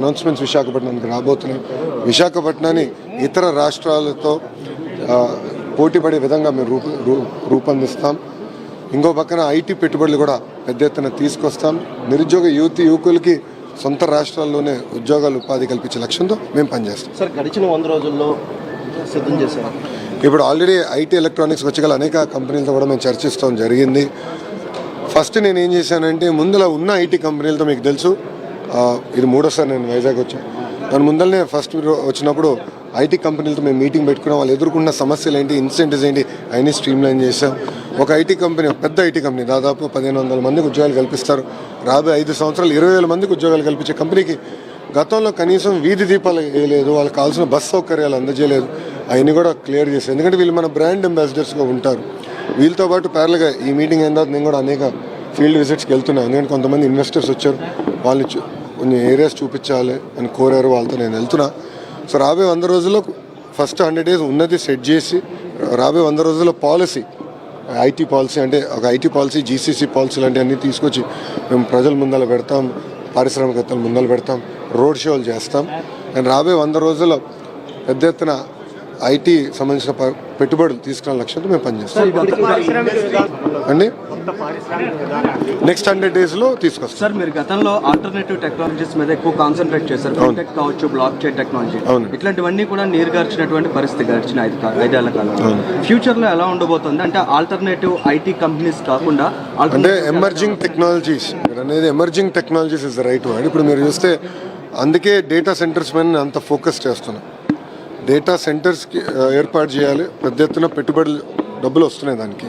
Announcements విశాఖపట్నానికి రాబోతున్నాయి. విశాఖపట్నాన్ని ఇతర రాష్ట్రాలతో పోటీపడే విధంగా మేము రూపొందిస్తాం. ఇంకో పక్కన ఐటీ పెట్టుబడులు కూడా పెద్ద ఎత్తున తీసుకొస్తాం. నిరుద్యోగ యువతి యువకులకి సొంత రాష్ట్రాల్లోనే ఉద్యోగాలు ఉపాధి కల్పించే లక్ష్యంతో మేము పనిచేస్తాం. సార్ గడిచిన వంద రోజుల్లో సిద్ధం చేశారు? ఇప్పుడు ఆల్రెడీ ఐటీ ఎలక్ట్రానిక్స్ వచ్చి గల అనేక కంపెనీలతో కూడా మేము చర్చిస్తాం జరిగింది. ఫస్ట్ నేను ఏం చేశానంటే ముందులో ఉన్న ఐటీ కంపెనీలతో మీకు తెలుసు ఇది మూడోసారి నేను వైజాగ్ వచ్చాను. దాని ముందరనే ఫస్ట్ వచ్చినప్పుడు ఐటీ కంపెనీలతో మేము మీటింగ్ పెట్టుకున్నాం. వాళ్ళు ఎదుర్కొన్న సమస్యలు ఏంటి ఇన్సెంటివ్స్ ఏంటి అవన్నీ స్ట్రీమ్లైన్ చేసాం ఒక ఐటీ కంపెనీ పెద్ద ఐటీ కంపెనీ దాదాపు పదిహేను వందల మందికి ఉద్యోగాలు కల్పిస్తారు. రాబోయే ఐదు సంవత్సరాలు ఇరవై వేల మందికి ఉద్యోగాలు కల్పించే కంపెనీకి గతంలో కనీసం వీధి దీపాలు వేయలేదు. వాళ్ళకి కావాల్సిన బస్ సౌకర్యాలు అందజేయలేదు. అవన్నీ కూడా క్లియర్ చేశారు. ఎందుకంటే వీళ్ళు మన బ్రాండ్ అంబాసిడర్స్గా ఉంటారు. వీళ్ళతో పాటు ప్యారల్గా ఈ మీటింగ్ అయిన తర్వాత నేను కూడా అనేక ఫీల్డ్ విజిట్స్కి వెళ్తున్నాను. ఎందుకంటే కొంతమంది ఇన్వెస్టర్స్ వచ్చారు. వాళ్ళని చూ- కొన్ని ఏరియాస్ చూపించాలి అని కోరారు వాళ్ళతో నేను వెళ్తున్నా. సో రాబోయే వంద రోజుల్లో ఫస్ట్ హండ్రెడ్ డేస్ ఉన్నది సెట్ చేసి రాబోయే వంద రోజుల్లో పాలసీ ఐటీ పాలసీ అంటే ఒక ఐటీ పాలసీ జీసీసీ పాలసీ లాంటివన్నీ తీసుకొచ్చి మేము ప్రజల ముందర పెడతాం పారిశ్రామికవేత్తల ముందర పెడతాం రోడ్ షోలు చేస్తాం. అండ్ రాబోయే వంద రోజుల్లో పెద్ద ఎత్తున ఐటీ సంబంధించిన ప- పెట్టుబడులు తీసుకునే లక్ష్యంతో మేము పనిచేస్తాం. అండి? నెక్స్ట్ హండ్రెడ్ డేస్లో తీసుకొస్తాం. సార్ మీరు గతంలో ఆల్టర్నేటివ్ టెక్నాలజీస్ మీద ఎక్కువ కాన్సన్ట్రేట్ చేశారు. ఫిన్టెక్ కావచ్చు బ్లాక్ చైన్ టెక్నాలజీ అవును. ఇట్లాంటివన్నీ కూడా నీరు గార్చినటువంటి పరిస్థితి గడిచిన ఐదు ఐదేళ్ళ కాలంలో. ఫ్యూచర్లో ఎలా ఉండబోతుంది? అంటే ఆల్టర్నేటివ్ ఐటీ కంపెనీస్ కాకుండా అంటే ఎమర్జింగ్ టెక్నాలజీస్ అనేది emerging technologies is the right word ఇప్పుడు మీరు చూస్తే అందుకే డేటా సెంటర్స్ మీద నేను అంత ఫోకస్ చేస్తున్నాను డేటా సెంటర్స్కి ఏర్పాటు చేయాలి. పెద్ద ఎత్తున పెట్టుబడులు డబ్బులు వస్తున్నాయి దానికి.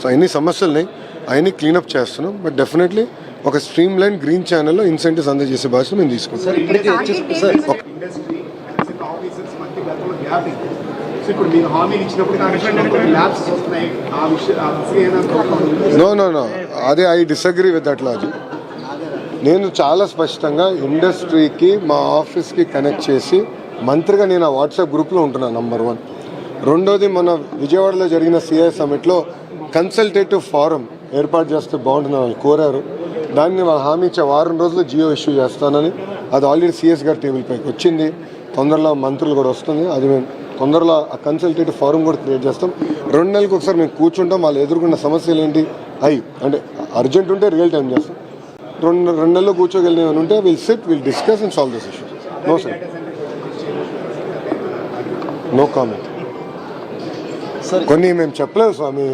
సో అన్ని సమస్యలున్నాయి అవన్నీ క్లీనప్ చేస్తున్నాం. బట్ డెఫినెట్లీ ఒక స్ట్రీమ్ లైన్ గ్రీన్ ఛానల్లో ఇన్సెంటివ్స్ అందజేసే బాధ్యత మేము తీసుకుంటాం? నో నో నో అదే I disagree with that logic నేను చాలా స్పష్టంగా ఇండస్ట్రీకి మా ఆఫీస్కి కనెక్ట్ చేసి మంత్రిగా నేను ఆ వాట్సాప్ గ్రూప్లో ఉంటున్నాను నంబర్ వన్ రెండోది మన విజయవాడలో జరిగిన సిఐ సమిట్లో కన్సల్టేటివ్ ఫారం ఏర్పాటు చేస్తే బాగుంటుందని వాళ్ళు కోరారు. దాన్ని వాళ్ళు హామీ ఇచ్చే వారం రోజులు జియో ఇష్యూ చేస్తానని అది ఆల్రెడీ సిఎస్ గారి టేబుల్ పైకి వచ్చింది. తొందరలో మంత్రులు కూడా వస్తుంది. అది మేము తొందరలో ఆ కన్సల్టేటివ్ ఫారం కూడా క్రియేట్ చేస్తాం. రెండు నెలలకు ఒకసారి మేము కూర్చుంటాం. వాళ్ళు ఎదుర్కొన్న సమస్యలు ఏంటి? అయి అంటే అర్జెంట్ ఉంటే రియల్ టైం చేస్తాం. రెండు రెండు నెలలు కూర్చోగలిగిన ఉంటే will sit will discuss and solve this issue no sir no comment sir కొన్ని మేము చెప్పలేము స్వామి.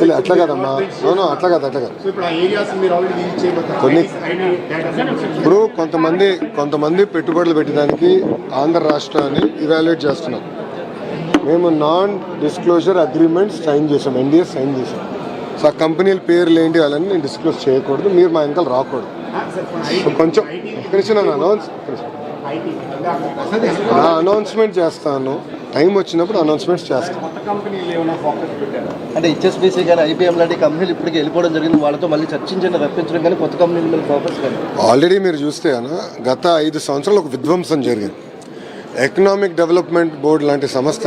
ఇలా అట్లా కదమ్మా. నో అట్లా కాదు అట్లా కాదు. కొన్ని- ఇప్పుడు కొంతమంది కొంతమంది పెట్టుబడులు పెట్టడానికి ఆంధ్ర రాష్ట్రాన్ని ఇవాల్యుయేట్ చేస్తున్నాం మేము నాన్ డిస్క్లోజర్ అగ్రిమెంట్ సైన్ చేసాం ఎన్డీఎస్ సైన్ చేసాం. సో ఆ కంపెనీల పేర్లు ఏంటి వాళ్ళని నేను డిస్క్లోజ్ చేయకూడదు మీరు మా వెనకాల రాకూడదు. కొంచెం నన్ను అనౌన్స్ అనౌన్స్మెంట్ చేస్తాను. టైం వచ్చినప్పుడు అనౌన్స్మెంట్స్ చేస్తాను అంటే హెచ్ఎస్బీసీ కానీ ఐబీఎం లాంటి కంపెనీలు ఇప్పటికే వెళ్ళిపోవడం జరిగింది. వాళ్ళతో మళ్ళీ చర్చించండి రప్పించడం కానీ కొత్త కంపెనీల మీద ఫోకస్ కానీ. ఆల్రెడీ మీరు చూస్తే అన్న గత ఐదు సంవత్సరాలు ఒక విధ్వంసం జరిగింది. ఎకనామిక్ డెవలప్మెంట్ బోర్డు లాంటి సంస్థ